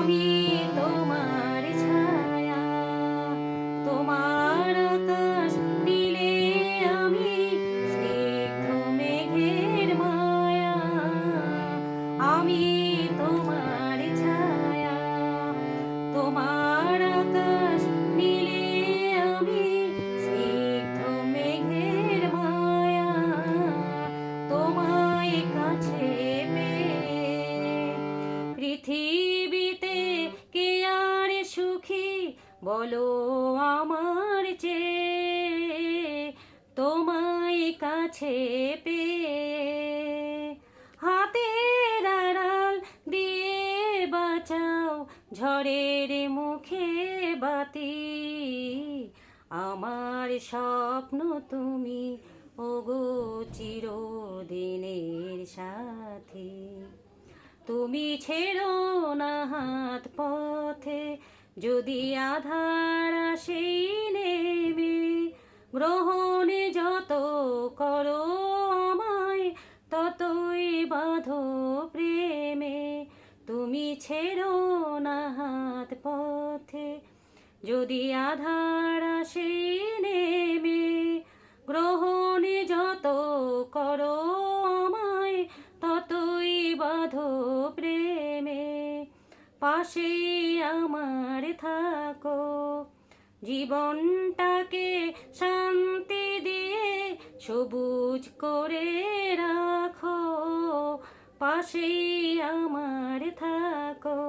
আমি তোমার ছায়া, তোমার আমি মেঘের আমি তোমার ছায়া, তোমার আমি মেঘের মায়া। তোমায় কাছে পৃথিবীতে বলো আমার চেয়ে তোমায় কাছে পেয়ে হাতের আড়াল দিয়ে বাঁচাও ঝড়ের মুখে বাতি। আমার স্বপ্ন তুমি, ওগো চিরদিনের সাথী। তুমি ছেড়ো না হাত পথে যদি আধার সেই নেবে, গ্রহণে যত করো আমায়, ততই বাঁধো প্রেমে। তুমি ছেড়ো না হাত পথে, যদি আধার সেই নেবে, গ্রহণে যত করো আমায়, ততই বাঁধো পাশে আমার থাকো। জীবনটাকে শান্তি দিয়ে সবুজ করে রাখো। পাশে আমার থাকো।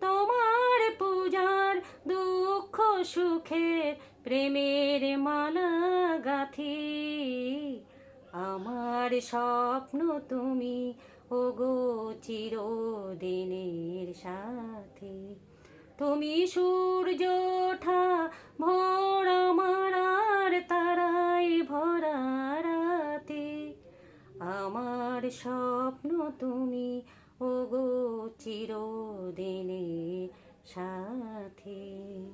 তোমার পূজার দুঃখ সুখে প্রেমের মালা গাথি। আমার স্বপ্ন তুমি, ওগো চিরদিনের সাথী। তুমি সূর্য ওঠা, ভোর আমার আর তারাই ভরা রাতে। আমার স্বপ্ন তুমি, ওগো চিরদিনে সাথী।